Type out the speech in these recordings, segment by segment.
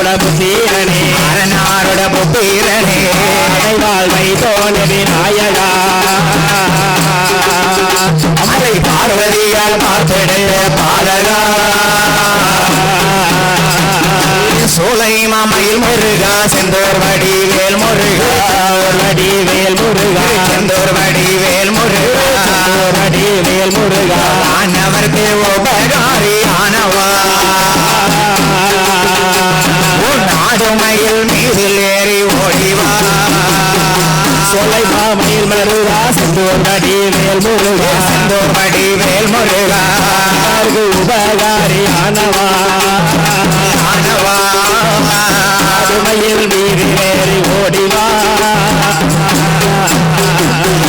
அரணாரோட புத்தீரனே. அரணாருட புத்தீரனே. வாழ்வை தோண விநாயகா அன்னை பார்வதியால் பார்த்தடைய பாலகா. சோலை மாமையில் முருகா செந்தோர் வடிவேல் முருகா. வடிவேல் முருகா. செந்தோர் வடிவேல் முருகா. வடிவேல் முருகா. ஆனவர்க்கு உபகாரி ஆனவா. உன் நாடுமையில் மீதில் ஏறி ஓடிவா சொலை மாமையில் மருகா செந்தூர் வடிவேல் முருகா செந்தோர் வடிவேல் முருகா உபகாரி ஆனவா. ஆனவா. அருமையில் மீறி வேறி ஓடிவா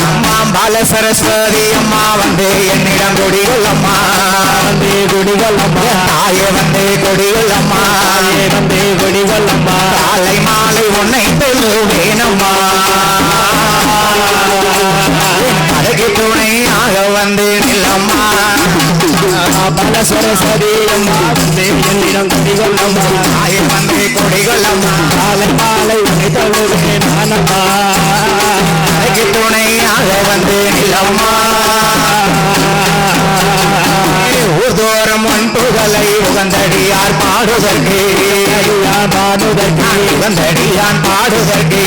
அம்மா பால சரஸ்வதி அம்மா வந்து என்னிடம் கொடிகள் அம்மா. வந்தே குடிகள் அம்மா. தாயே வந்து கொடிகள் அம்மா. தாயே வந்தே குடிகள் அம்மா. காலை மாலை உன்னை தொழுவேனம்மா அழகு துணையாக வந்து நில்லம்மா பல சரஸ்வதி அம்மா என்னிடம் குடிகள் அம்மா தாயே வந்து கொடிகள் அம்மா காலை மாலை தழுவேன் நானம்மா துணையாக வந்து நில்லம்மா ஊர்தோறும் உன் புகழை உகந்தடியார் பாடுதற்கு. பாடுதற்கு. உகந்தடியான் பாடுதற்கு.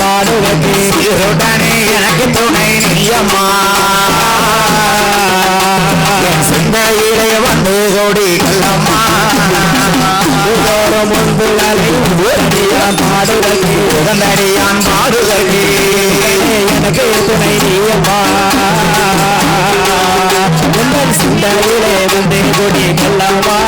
பாடுதற்கு. இருடனே எனக்கு துணை நீயம்மா. இந்த சிந்தையிலே வந்து கல்லம்மா உதோறும் முன்புகளை அடியான் பாடுதற்கு உகந்தடியான் பாடுதற்கு எனக்கு துணை நீயம்மா உங்கள் சிந்தையிலே வந்து கொடி கல்லம்மா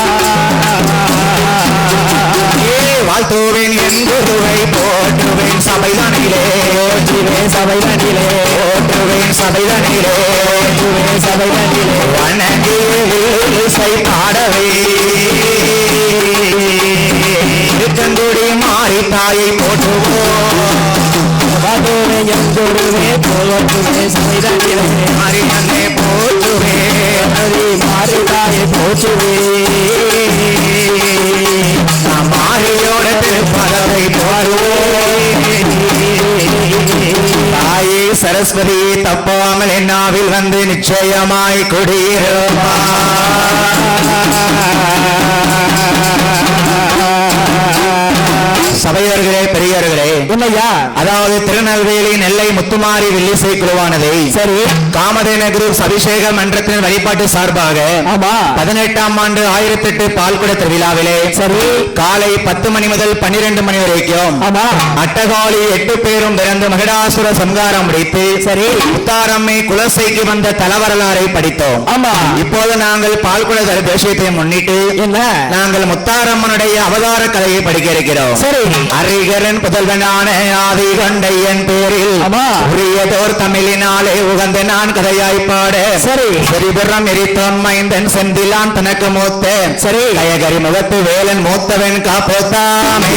வாழ்த்துவேன் என் குருவை போற்றுவேன்? சபைதனிலே போற்றுவேன் சபைதனிலே போற்றுவேன் சபைதனிலே போற்றுவேன் சபைதனிலே வணங்கி இசை பாடவே. திருச்செங்குடி மாறி தாயை போற்றுவோம். வதோவே எங்கொருவே போற்றுவே சபைதனிலே மாறி அன்னை போற்றுவே. மாறி தாயை போற்றுவே. மாறியோட திருப்பதத்தை போற்றுவோம் தாயே சரஸ்வதி தப்பாமல் என்னாவில் வந்து நிச்சயமாய் குடியிருப்பா. சபையர்களே பெரியவர்களே என்னையா அதாவது திருநெல்வேலி நெல்லை முத்துமாரி வில்லிசை குழுவானதை. சரி. காமதேன குரூப்ஸ் அபிஷேக மன்றத்தின் வழிபாட்டு சார்பாக ஆமா. பதினெட்டாம் ஆண்டு ஆயிரத்தி எட்டு பால்குட திருவிழாவிலே சரி. காலை பத்து மணி முதல் பன்னிரண்டு மணி வரைக்கும் ஆமா. அட்டகாளி எட்டு பேரும் பிறந்து மகிடாசுர சம்காரம் முடித்து சரி. முத்தாரம்மை குலசைக்கு வந்த தலவரலாறை படித்தோம். ஆமா. இப்போது நாங்கள் பால்குட தரிசனத்தை முன்னிட்டு என்ன? நாங்கள் முத்தாரம்மனுடைய அவதார கதையை படிக்க இருக்கிறோம். சரி. அரிகரன் புதல்வனான ஆதி கண்டையன் பேரில். உரியதோர் தமிழினாலே உகந்த நான் கதையாய் பாட சரி சரிபுறம் எரித்தோன் மைந்தன் செந்திலான் தனக்கு மூத்த சரி. கயகரி முகத்து வேலன் மூத்தவன் காப்போத்தாமே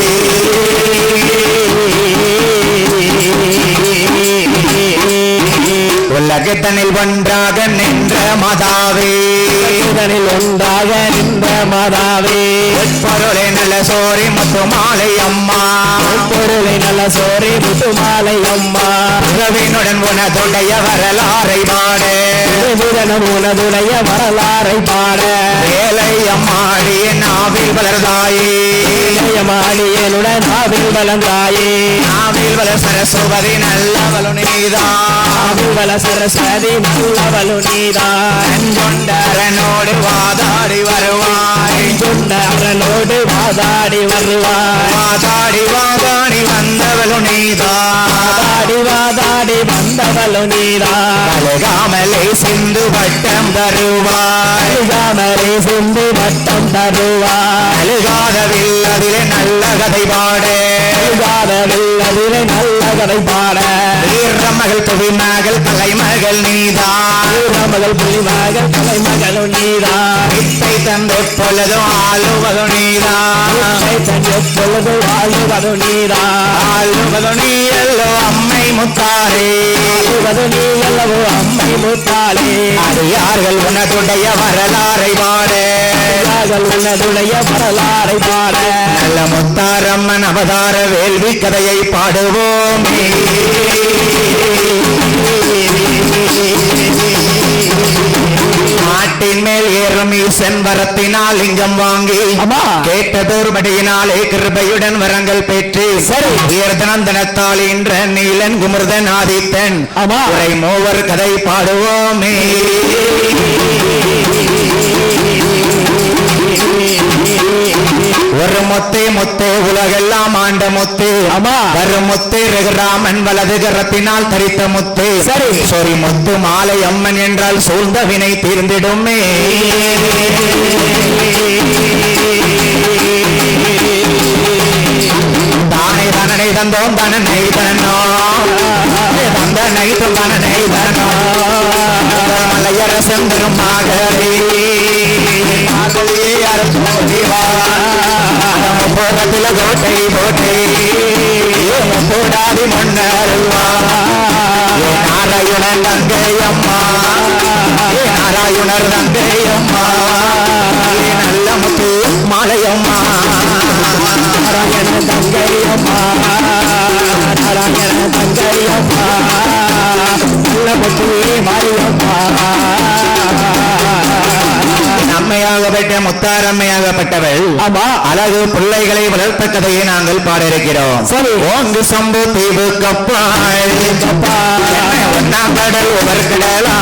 உலகத்தனில் ஒன்றாக நின்ற மதாவே. இதனில் ஒன்றாக நின்ற மாதாவே. பொருளை நல்ல சோரி முத்து மாலை அம்மா. பொருளை நல்ல சோரி முத்துமாலை அம்மா. உறவினுடன் உனதுடைய வரலாறை பாட. புதனம் உனதுடைய வரலாறை பாட. வேலை அம்மாடி நாவில் வளர்தாயே மாடியனுடன் நாவில் வளர்ந்தாயே. நாவில் வளர் சரஸ்வதி நல்லவளு நீதான். வள சரஸ்வதி நல்லவளு நீதான் கொண்டரனோடு வாதாடி வருவாய். சொன்ன அவனோடு வாதாடி வருவாய். வாதாடி வாதாடி வந்தவளு நீதான் வாதாடி வந்தவளு நீதான் அழுகாமலே சிந்து வட்டம் தருவாய். அழுகாமலே சிந்து வட்டம் தருவாய். அழுகாதவில் அதிலே நல்ல கதை பாட. வெள்ளதிரை நல்ல கதை பாட. வீரமகள் புவிமகள் கலைமகள் நீதான். மகள் புலிமகள் கலைமகளும் நீதான். இத்தை தந்து பொழுதும் ஆளுவது நீதான். தன் எப்பொழுது வாழ்வது நீதான். ஆளுவது நீ எல்லோ அம்மை முத்தாரே வாழ்வது நீ அல்லவோ அம்மை முத்தாளே அடியார்கள் உனதுடைய வரலாறை பாடு உன்னதுடைய வரலாறை பாட நல்ல முத்தாரம்மன் அவதார வேள்வி கதையை பாடுவோமே நாட்டின் மேல் ஏறும் ஈசன் வரத்தினால் லிங்கம் வாங்கி ஆமா. கேட்டதோர் மடியினாலே கிருபையுடன் வரங்கள் பெற்று சரி. உயர்தனந்தனத்தால் என்ற நீலன் குமர்தன் ஆதித்தன். உரை மூவர் கதை பாடுவோமே வரும் முத்து ரகுராமன் வலது கரத்தினால் தரித்த முத்து. சரி. சொறி முத்து மாலை அம்மன் என்றால் சூழ்ந்த வினை தீர்ந்திடுமே. தானே தனனை தந்தோம் தனனை தனோ தந்த நைத்தும் தனனை தனோ மலையரசன் திருமாகவே மாதவியே போகத்தில கோட்டை கோட்டை போடாதி மன்னருவா நாராயணன் தங்கை அம்மா நாராயணர் தங்கை அம்மா நல்ல முத்து மாலையம்மா நாராயண தங்கை அம்மா நாராயண தங்கை அம்மா நல்ல முத்து மாரியம்மா. முத்தாரம்மையாகப்பட்டவள். ஆமா. அழகு பிள்ளைகளை வளர்த்த கதையை நாங்கள் பாட இருக்கிறோம் சரி. ஓங்கு சம்பு தீவு கப்பாள் ஒன்னாம் கடல் ஒவ்வொரு கடலா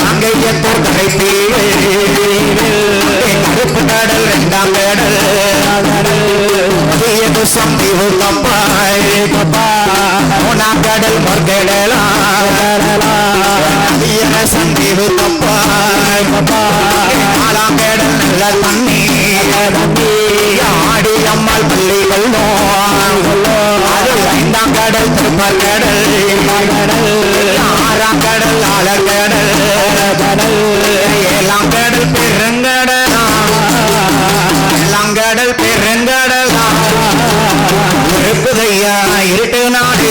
தங்கையத்தூர் கரை தீவு கருப்பு கடல் இரண்டாம் கடல். சந்தீவு கப்பாள் மூணாம் கடல் மொர்கடலா சந்தீவு கப்பாள் நாலாம் கடல் நல்ல ஆடி அம்மாள் பள்ளி கொள்ளோம் ஐந்தாம் கடல் திருப்பர் கடல் கடல் ஆறாம் கடல் ஆழக்கடல் ஏழாம் கடல் பெருங்கடலா ஏழாம் கடல் பெருங்கடலா இருக்குதையா இருட்டு நாடு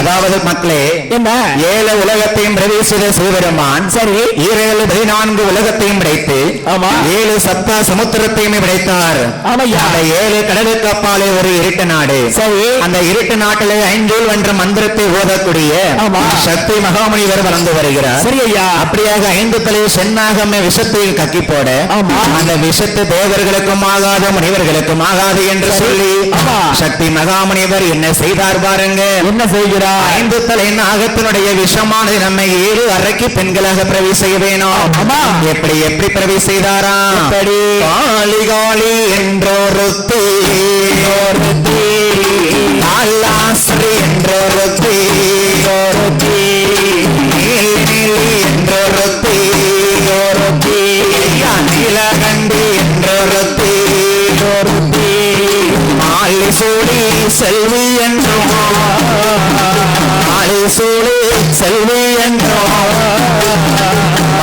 அதாவது மக்களே என்ன ஏழு உலகத்தையும் பிரவேசித சிவபெருமான் சரி ஈரேழு பதினான்கு உலகத்தையும் படைத்து ஆமா. ஏழு சப்த சமுத்திரத்தையும் படைத்தார் அந்த ஏழு கடலுக்கு அப்பாலே ஒரு இருட்டு நாடு சரி அந்த இருட்டு நாட்டிலே ஐந்தூல் என்ற மந்திரத்தை ஓதக்கூடிய. சக்தி மகாமுனிவர் வளர்ந்து வருகிறார் சரி ஐயா அப்படியாக ஐந்து தலை சென்னாகம விஷத்தை கக்கி போட. அந்த விஷத்து தேவர்களுக்கும் ஆகாது முனிவர்களுக்கும் ஆகாது என்று. சொல்லி. சக்தி மகாமுனிவர் என்ன செய்தார் பாருங்க என்ன செய்கிறார் ஐந்து தலை நாகத்தினுடைய விஷமானது நம்மை ஏழு அறைக்கு பெண்களாக பிரவி செய்ய வேணும். எப்படி எப்படி பிரவி செய்தாரா? எப்படி? காளி காளி என்றொருத்தி. காலாஸ்ரீ என்றொருத்தி. நீலி நீலி என்றொருத்தி. நீலகண்டி என்றொருத்தி. மாலி சூடி செல்வி என்றும்? மாலி செல்வி என்றும்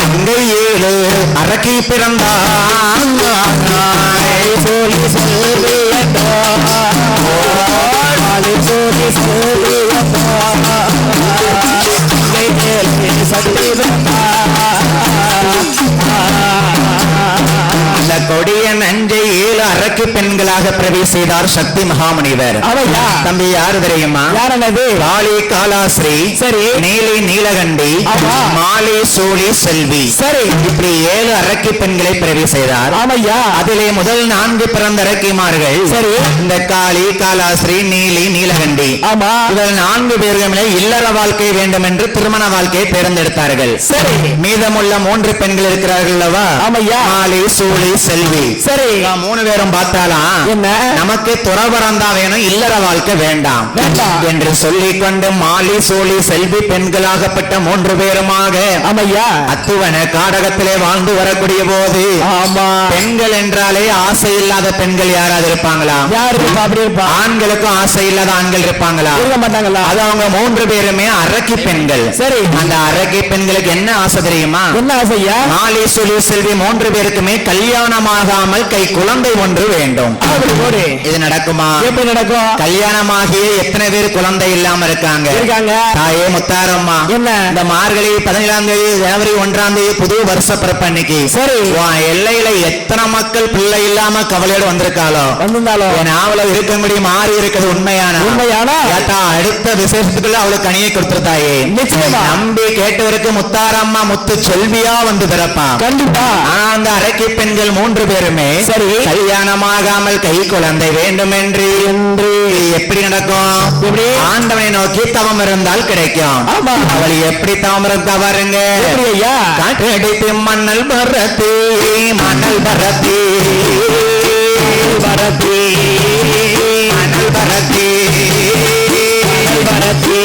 அங்கை ஏழு அரக்கி பிறந்தான் சோழி செல்வி கொடிய நஞ்சை ஏழு அரக்கு பெண்களாக பிரவி செய்தார் சக்தி மகாமுனிவர். அவையா? தம்பி யாரு தெரியுமா? காளி காலாஸ்ரீ சரி. நீலி நீலகண்டி. மாலி சூழி செல்வி. சரி. இப்படி ஏழு அரக்கி பெண்களை பிரவி செய்தார் அதிலே முதல் நான்கு பிறந்த அரக்கிமார்கள் சரி. இந்த காளி காலாஸ்ரீ நீலி நீலகண்டி. இவர்கள் நான்கு பேர்களுமே இல்லற வாழ்க்கை வேண்டும் என்று திருமண வாழ்க்கையை தேர்ந்தெடுத்தார்கள். சரி. மீதமுள்ள மூன்று பெண்கள் இருக்கிறார்கள் அல்லவா? மாலி சூழி செல்வி. சரி. மூணு பேரும் பார்த்தா பார்த்தாலாம் என்ன? நமக்கு துறவரம் தான் வேணும் இல்லற வாழ்க்கை வேண்டாம். என்று சொல்லிக் கொண்டு மாலி சோழி செல்வி பெண்களாகப்பட்ட மூன்று பேருமாக ஆமையா? அத்துவன காடகத்திலே வாழ்ந்து வரக்கூடிய போது ஆமா. பெண்கள் என்றாலே ஆசை இல்லாத பெண்கள் யாராவது இருப்பாங்களா? யாரு இருப்பா? அப்படி இருப்பா? ஆண்களுக்கும் ஆசை இல்லாத ஆண்கள் இருப்பாங்களா? இருக்க மாட்டாங்களா? அது அவங்க மூன்று பேருமே அரக்கி பெண்கள். சரி. அந்த அரக்கி பெண்களுக்கு என்ன ஆசை தெரியுமா? என்ன ஆசையா? மாலி சுலி செல்வி மூன்று பேருக்குமே கல்யாணமாகாமல் கை குழந்தை ஒன்று வேண்டும். இது நடக்குமா? எப்படி நடக்கும்? கல்யாணமாகிய எத்தனை பேர் குழந்தை இல்லாம இருக்காங்க? இருக்காங்க. தாயே முத்தாரம்மா என்ன? இந்த மார்கழி பதினேழாம் தேதி ஜனவரி ஒன்றாம் தேதி புது வருஷ பிறப்பு அன்னைக்கு. சரி. எல்லையில எத்தனை மக்கள் பிள்ளை இல்லாம கவலையோட வந்திருக்காளோ? வந்திருந்தாலும் என் ஆவல இருக்க முடியும் மாறி இருக்கிறது உண்மையான? உண்மையானா? ஏத்தா அடுத்த விசேஷத்துக்குள்ள அவளுக்கு கனியை கொடுத்துருத்தாயே. நம்பி கேட்டவருக்கு முத்தாரம்மா முத்து செல்வியா வந்து பிறப்பா கண்டிப்பா. ஆனா அந்த அரக்கி பெண்கள் மூன்று பேருமே. சரி. கல்யாணமாகாமல் கை குழந்தை வேண்டும் என்று. எப்படி நடக்கும்? ஆண்டவனை நோக்கி தவம் இருந்தால் கிடைக்கும். அவள் எப்படி தவம் இருந்தா பாருங்க. காற்றடித்து மண்ணல் பரத்தி மணல் பரத்தி. பரத்தி. மணல் பரத்தி. பரத்தி.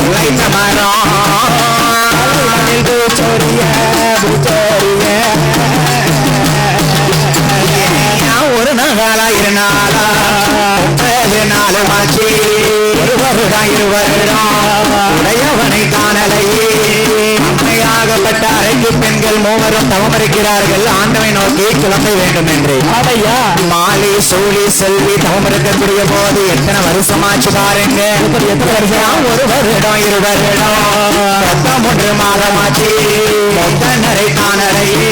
முளை தமரம் ஒரு நாளா இரு நாளா முப்பது நாலு மாச்சி ஒரு வருடம் உடையவனை காணலையே அம்மையாகப்பட்ட அரைக்கு பெண்கள் மூவரும் தவம் இருக்கிறார்கள் ஆண்டவை நோக்கி குழந்தை வேண்டும் என்று ஆமையா மாலி சூழி செல்வி தவம் இருக்கக்கூடிய போது எத்தனை வருஷமாச்சு பாருங்க. எத்தனை வருஷம்? ஒரு வருடம் இரு வருடம். மொத்தம் ஒன்று மாதமாச்சு. மொத்தனரை காணலையே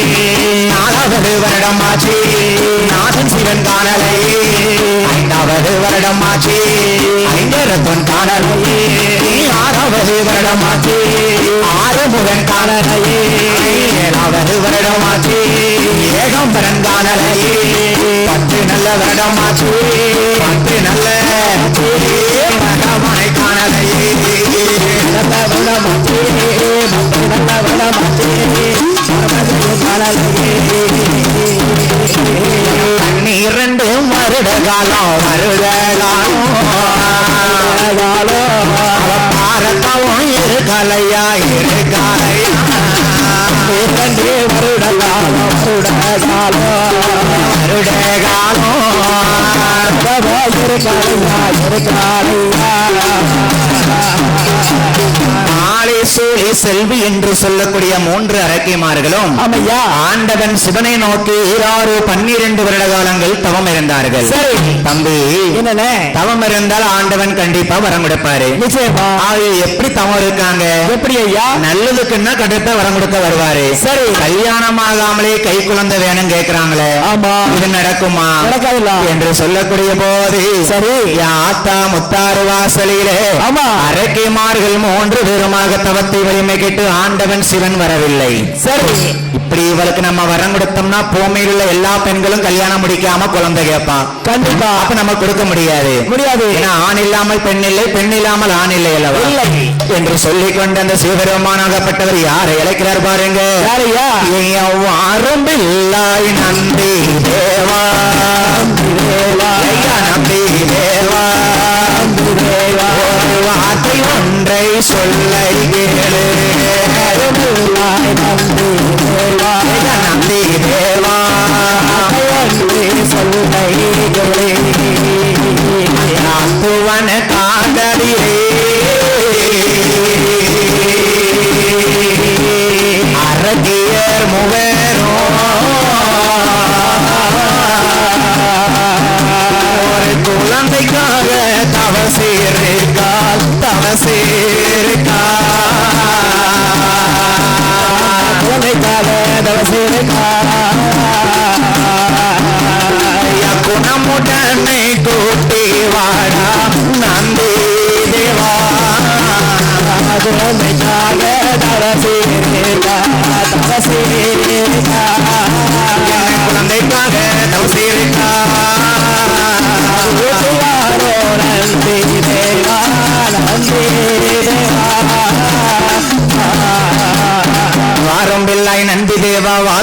நாலாவது வருடம் ஆச்சு நாதன் சிவன் காணலையே ஐந்தாவது வருடம் ஆச்சு ஐந்தரத்தன் காணலையே ஆறாவது வருடம் ஆச்சு ஆறுமுகன் காணலையே ஏழாவது வருடமாச்சு. ஆச்சு ஏகம்பரன் காணலையே பத்து நல்ல வருடமாச்சு. பத்து நல்ல மகமாய் காணலையே. நல்ல வருடமாச்சு. நல்ல வருடமாச்சு பன்னிரண்டு மருட காலம் வருட காலம் அவ பாரத்தவும் இருக்கலையா இருக்கலையா இரண்டு வருட காலம் வருட காலம் வருட காலம் இருக்கலையா இருக்கலையா சூழி செல்வி என்று சொல்லக்கூடிய மூன்று அரக்கிமார்களும் ஆண்டவன் சிவனை நோக்கி ஈராறு பன்னிரண்டு வருட காலங்கள் தவம் இருந்தார்கள். சரி. தம்பி என்னண்ணே? தவம் இருந்தால் ஆண்டவன் கண்டிப்பா வரம் கொடுப்பாரு. நிச்சயமா. எப்படி தவம் இருக்காங்க? எப்படி ஐயா? நல்லதுக்குன்னா கண்டிப்பா வரம் கொடுக்க வருவாரு. சரி. கல்யாணம் ஆகாமலே கை குழந்தை வேணும் கேக்குறாங்களே. ஆமா. இது நடக்குமா. என்று சொல்லக்கூடிய போது சரி. ஆத்தா முத்தாறு வாசலிலே ஆமா. அரக்கிமார்கள் மூன்று பேருமாக தவத்தை வலிமை கேட்டு ஆண்டவன் சிவன் வரவில்லை. சரி. இப்படி இவளுக்கு நம்ம வரம் கொடுத்தோம்னா பூமியில் உள்ள எல்லா பெண்களும் கல்யாணம் முடிக்காம குழந்தை கேட்பான் கண்டிப்பா. அப்ப நம்ம கொடுக்க முடியாது. முடியாது. ஏன்னா ஆண் இல்லாமல் பெண் இல்லை பெண் இல்லாமல் ஆண் இல்லை அல்லவா? இல்லை. என்று சொல்லிக் கொண்டு அந்த சிவபெருமானாகப்பட்டவர் யாரை இழைக்கிறார் பாருங்க. யாரையா? ஆரம்பில்லாய் நந்தி தேவா. ஐயா, சொல்லை கேளு ஐயா, நந்தி தேவா அத்துவன காதலியே pegar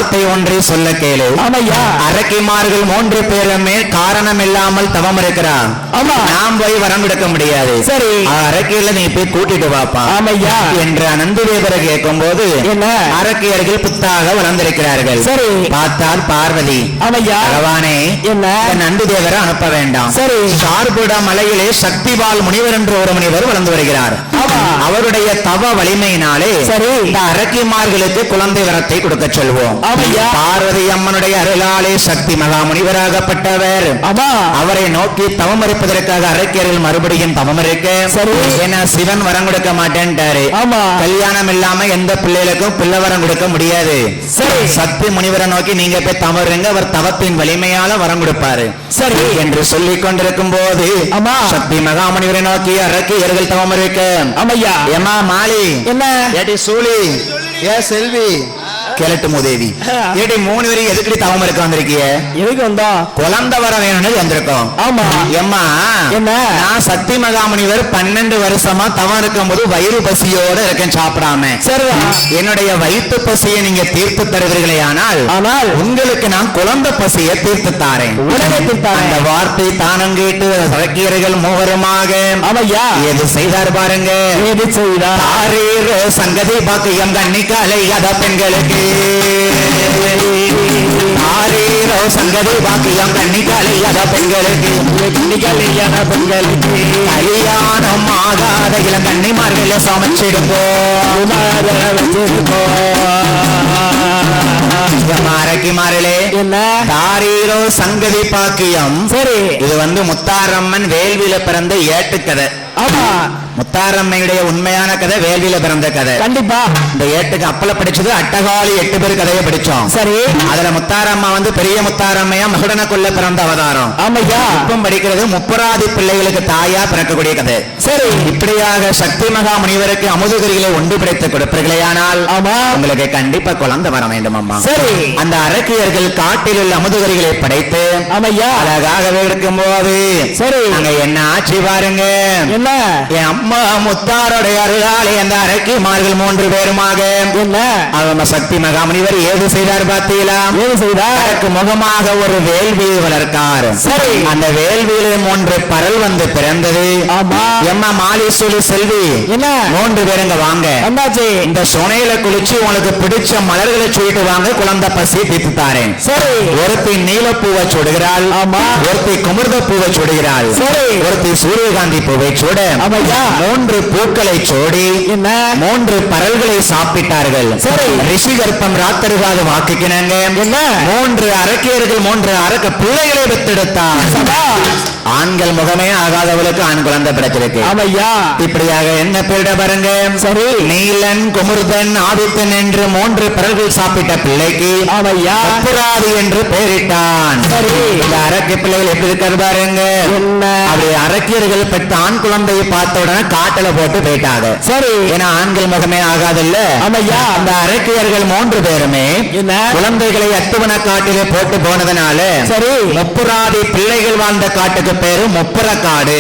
வார்த்தை ஒன்றை சொல்ல கேளு. ஆமையா? அரக்கிமார்கள் மூன்று பேருமே காரணம் இல்லாமல் தவம் இருக்கிறான். ஆமா. நாம் போய் வரம் கொடுக்க முடியாது. சரி. அரக்கையில நீ போய் கூட்டிட்டு வாப்பா. ஆமையா? என்று நந்திதேவரை கேட்கும் போது என்ன? அரக்கியர்கள் புத்தாக வளர்ந்திருக்கிறார்கள். சரி. பார்த்தால் பார்வதி. ஆமையா? பகவானே என்ன? நந்திதேவரை அனுப்ப வேண்டாம். சரி. சார்புட மலையிலே சக்திபால் முனிவர் என்ற ஒரு முனிவர் வளர்ந்து வருகிறார். அவருடைய தவ வலிமையினாலே சரி. இந்த அரக்கிமார்களுக்கு குழந்தை வரத்தை கொடுக்க சொல்வோம். பார்வதி அம்மனுடைய அருளாலே சக்தி மகா முனிவராகப்பட்டவர் ஆமா. அவரை நோக்கி தவம் இருப்பதற்காக அரக்கியர்கள் மறுபடியும் தவம் இருக்க சிவன் வரம் கொடுக்க மாட்டேன்ட்டாரு. கல்யாணம் இல்லாம எந்த பிள்ளைகளுக்கும் பிள்ளை வரம் கொடுக்க முடியாது. சரி. சக்தி முனிவரை நோக்கி நீங்க போய் தவறுங்க அவர் தவத்தின் வலிமையால வரம் கொடுப்பாரு. சரி. என்று சொல்லிக் கொண்டிருக்கும் போது. சக்தி மகாமுனிவரை நோக்கி அரக்கியர்கள் தவம் இருக்க ஆமையா ஏமா மாலி. என்ன? ஏடி சூலி. ஏ செல்வி. கேளட்டு மூதேவி ஏடி மூணு பேரும் எதுக்கடி தவம் இருக்க வந்திருக்கிய எதுக்கு வந்தோம் குழந்தை வர வேணும்னு வந்திருக்கோம். ஆமா. எம்மா என்ன? நான் சக்தி மகாமுனிவர் பன்னெண்டு வருஷமா தவம் இருக்கும்போது வயிறு பசியோட இருக்கேன் சாப்பிடாம. சரிதான் என்னுடைய வயிற்று பசியை நீங்க தீர்த்து தருவீர்களே ஆனால் ஆனால் உங்களுக்கு நான் குழந்தை பசியை தீர்த்து தாரேன். தீர்த்தாரேன். அந்த வார்த்தை தானம் கேட்டு சரக்கியர்கள் மூவருமாக ஆமையா? எது செய்தார் பாருங்க. ஏது செய்தா தாரீர் சங்கதி பாக்கியம் கண்ணிக்காலை அத பெண்களுக்கு தாரீரோ சங்கதி பாக்கியம் கண்ணிக்காலை அத பெண்களுக்கு கல்யாண பெண்களுக்கு கல்யாணம் ஆகாத இளம் கன்னிமார்களை சமைச்சிடுப்போம் அரக்கி மாறலே என்ன? தாரீரோ சங்கதி பாக்கியம் சரி. இது வந்து முத்தாரம்மன் வேள்வியில பிறந்த ஏட்டுக்கதை. ஆமா. முத்தாரம்மையுடைய உண்மையான கதை வேள்வியில பிறந்த கதை. கண்டிப்பா. இந்த ஏட்டுக்கு அப்பல படிச்சது அட்டகாலி எட்டு பேர் கதையை படிச்சோம். சரி. அதுல முத்தாரம்மா வந்து பெரிய முத்தாரம்மையா மகுடனுக்குள்ள பிறந்த அவதாரம். ஆமையா? இப்பம் படிக்கிறது முப்பராதி பிள்ளைகளுக்கு தாயா பிறக்கக்கூடிய கதை. சரி. இப்படியாக சக்தி மகா முனிவருக்கு அமுதகிரிகளை ஒன்று படைத்து கொடுப்பீர்களேயானால் ஆமா. உங்களுக்கு கண்டிப்பா குழந்தை வர வேண்டும் அம்மா. சரி. அந்த அரக்கியர்கள் காட்டில் உள்ள அமுதகிரிகளை படைத்து ஆமையா? அழகாகவே இருக்கும்போது சரி. அங்க என்ன ஆட்சி பாருங்க. என்ன? என் அம்மா முத்தாருடைய அருளாலே அந்த அரக்கிமார்கள் மூன்று பேருமாக. என்ன? அவங்க சக்தி மகாமுனிவர் ஏது செய்தார் பார்த்தீங்களா? ஏது செய்தா அதற்கு முகமாக ஒரு வேள்வியை வளர்க்கார் சரி. அந்த வேள்வியிலே மூன்று பரல் வந்து பிறந்தது. ஆமா. எம்மா மாலீஸ்வரி செல்வி. என்ன? மூன்று பேருங்க வாங்க. வந்தாச்சு. இந்த சுனையில குளிச்சு உங்களுக்கு பிடிச்ச மலர்களை சுயிட்டு வாங்க. குழந்தை பசி தீர்த்து தாரேன். சரி. ஒருத்தி நீலப்பூவை சுடுகிறாள். ஆமா. ஒருத்தி குமிர்த பூவை சுடுகிறாள். சரி. ஒருத்தி சூரியகாந்தி பூவை சுட ஆமையா மூன்று பூக்களை சோடி என்ன? மூன்று பரல்களை சாப்பிட்டார்கள். சரி. ரிஷி கர்ப்பம் ராத்தருகாது வாக்குக்கினாங்க என்ன? மூன்று அரக்கியர்கள் மூன்று அரக்க பிள்ளைகளை பெற்றெடுத்தார். ஆண்கள் முகமே ஆகாதவளுக்கு ஆண் குழந்தை பிடிச்சிருக்கு ஆமையா இப்படியாக என்ன பேரிட பாருங்க. சரி. நீலன் குமுர்தன் ஆதித்தன் என்று மூன்று பரல்கள் சாப்பிட்ட பிள்ளைக்கு அப்புராதி என்று பெயரிட்டான். சரி. இந்த அரக்கு பிள்ளைகள் எப்படி இருக்காரு பாருங்க. என்ன? அரக்கியர்கள் பெற்ற ஆண் குழந்தையை பார்த்த உடனே காட்டுல போட்டு போயிட்டாங்க. சரி. ஏன்னா ஆண்கள் முகமே ஆகாதுல்ல. ஆமையா? அந்த அரக்கியர்கள் மூன்று பேருமே குழந்தைகளை அத்துவன காட்டிலே போட்டு போனதுனால சரி. முப்புராதி பிள்ளைகள் வாழ்ந்த காட்டுக்கு பேரு முப்புற காடு.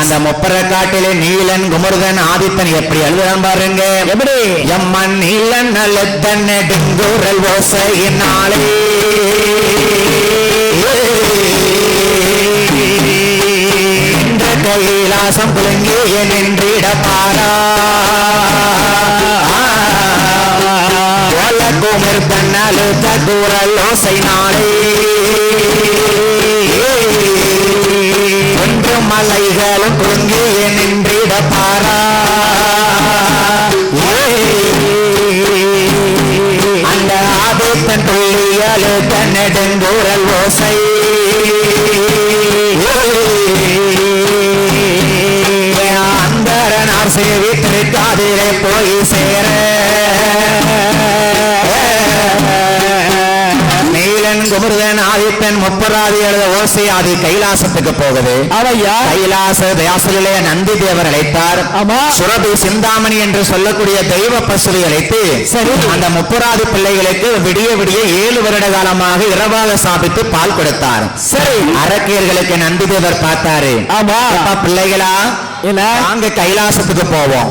அந்த முப்புற காட்டிலே நீலன் குமர்தன் ஆதித்தன் எப்படி எழுதுறான் பாருங்க. எப்படி? எம்மன் நீலன் அழுத்தன் நெடுங்குரல் ஓசையினாலே என்ற கைலாசம் நின்றிட பாரா குமிர் தூரல் ஓசை நாளே. ஒன்று மலைகளும் குலுங்கிய நின்றிட பாரா அந்த ஆபத்தன் துள்ளியலு தன்னெடுங்கூரல் ஓசை. அந்தரனார் சேவித்திருக்காதிலே போய் சேர. நீலன் குமர்தன் ஆதித்தன் முப்பர முப்புராதி எழுத ஓசையாதி கைலாசத்துக்கு போகுது. கைலாச தயாசிலே நந்தி தேவர் அழைத்தார். சுரபி சிந்தாமணி என்று சொல்லக்கூடிய தெய்வ பசுவை அழைத்து சரி. அந்த முப்புராதி பிள்ளைகளுக்கு விடிய விடிய ஏழு வருட காலமாக இரவாக சாப்பிட்டு பால் கொடுத்தார். சரி. அரக்கியர்களுக்கு நந்தி தேவர் பார்த்தாரு. ஆமா. பிள்ளைகளா நாங்க கைலாசத்துக்கு போவோம்.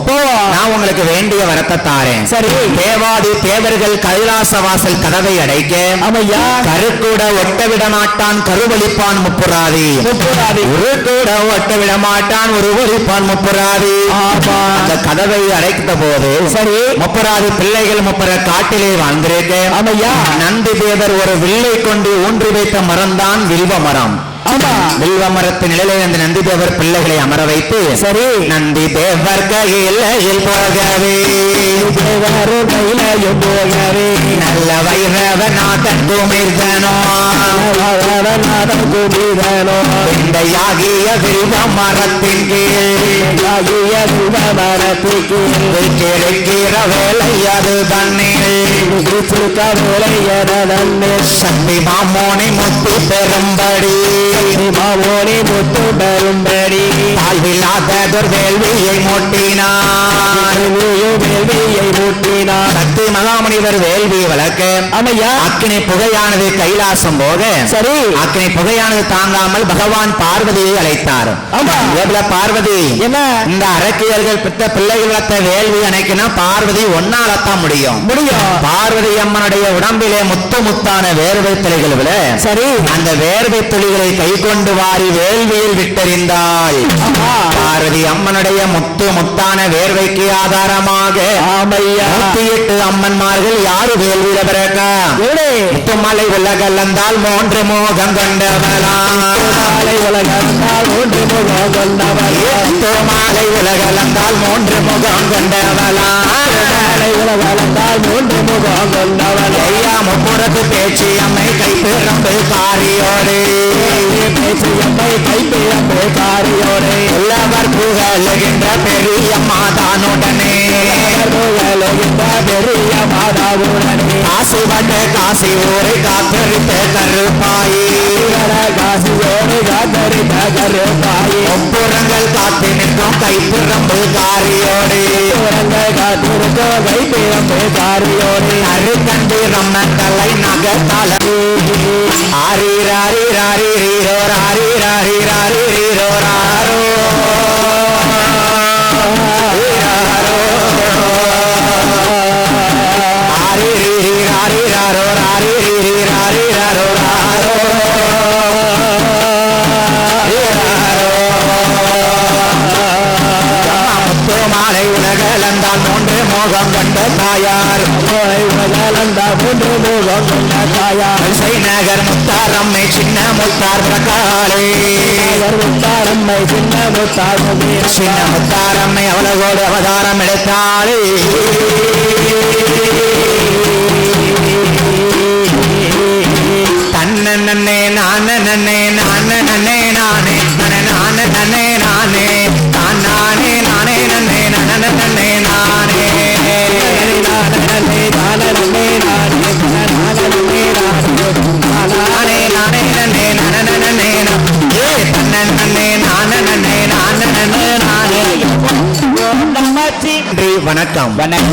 நான் உங்களுக்கு வேண்டிய வரத்தை தாரேன். சரி. தேவாதி தேவர்கள் கைலாச வாசல் கதவை அடைக்க ஆமையா? கருக்கூட ஒட்ட விட மாட்டான் கருவழிப்பான் முப்புராதி முப்புராதி ஒரு கூட ஒட்ட விட மாட்டான் ஒரு ஒழிப்பான் முப்புராதி அந்த கதவை அடைத்த போது சரி. முப்பராதி பிள்ளைகள் முப்பர காட்டிலே வாழ்ந்திருக்க. ஆமையா? நந்தி தேவர் ஒரு வில்லை கொண்டு ஊன்றி வைத்த மரம்தான் வில்வ மரம். வில்வ மரத்து நிழலை அந்த நந்தி தேவர் பிள்ளைகளை அமர வைத்து சரி. நந்தி தேவர் கையில் போகவே. தேவாரு போகவே. நல்ல வைரவ நாதன் குமிர்தனோ. நாதம் குடிதனோ இந்தையாகிய வில்வ மரத்தின் கீழ். ஆகிய மரத்துக்கு கிடைக்கிற வேலை அது தண்ணீர் எனதன்னே சக்தி மாமோனை முத்து பெரும்படி மாவோனி முத்து பெரும்படி தாழ்வில்லாததொரு வேள்வியை மூட்டினார். வேள்வியை மூட்டினார். சக்தி மகாமுனிவர் வேள்வி வளர்க்க ஆமையா? அக்கினி புகையானது கைலாசம் போக சரி. அக்கினி புகையானது தாங்காமல் பகவான் பார்வதியை அழைத்தார். பார்வதி என்ன? இந்த அரக்கியர்கள் பெற்ற பிள்ளைகள் வளர்த்த வேள்வி அணைக்கணும் பார்வதி ஒன்னாலத்தான் முடியும். முடியும். பார்வதி அம்மனுடைய உடம்பிலே முத்து முத்தான வேர்வை துளிகள் விட சரி. அந்த வேர்வை துளிகளை கை கொண்டு வாரி வேள்வியில் விட்டறிந்தாள் ஆமா. பார்வதி அம்மனுடைய முத்து முத்தான வேர்வைக்கு ஆதாரமாக எட்டு அம்மன்மார்கள் யாரு வேள்வியில பிறக்க? முத்துமலை உலகல்லந்தால் மூன்று மோகம் கொண்டவளா மாலை உலகத்தால் மூன்று முகம் கொண்டவள் மாலை உலகலந்தால் மூன்று முகம் கொண்டவளா மாலை உலகத்தால் மூன்று முகம் கொண்டவள் ஐயா முப்புறத்து பேச்சு அம்மை கைப்பிறம்பு காரியோடு பேச்சியம்மை கைப்பிழம்பு காரியோரே உள்ளவர் புகழுகின்ற பெரிய மாதானுடனே புகழுகின்ற பெரிய மாதாவுடனே காசுபட்ட காசி ஊரை காத்தரித்த கருப்பாயி காசியோடு காத்தரித்த கருப்பாயே ஒப்புறங்கள் காத்து நிற்கும் கைப்பிறம்பு காரியோடு உரங்கள் காத்திருக்கோ கைப்பிழம்பு காரியோரே அருகண்டு ரம்மக்கலை நகத்தல ஆரிராரி ராரி ரீரோ ராரி ராரி ராரி ரீரோ ராரோ ஆரி ரீரி ராரி ராரோ ராரி ரீரி ராரி ராரோ ராரோ மாலை உலகளந்தால் மூன்று மோகம் கண்ட தாயார் மாலை உலகலந்த மூன்று மோகம் கண்ட தாயார் வரிசை நகர் முத்தாரம்மை சின்ன முத்தார் பிரகாலே. முத்தாரம்மை சின்ன முத்தாரமே சின்ன முத்தாரம்மை அவளகோடு அவதாரம் எடுத்தாளே வணக்கம்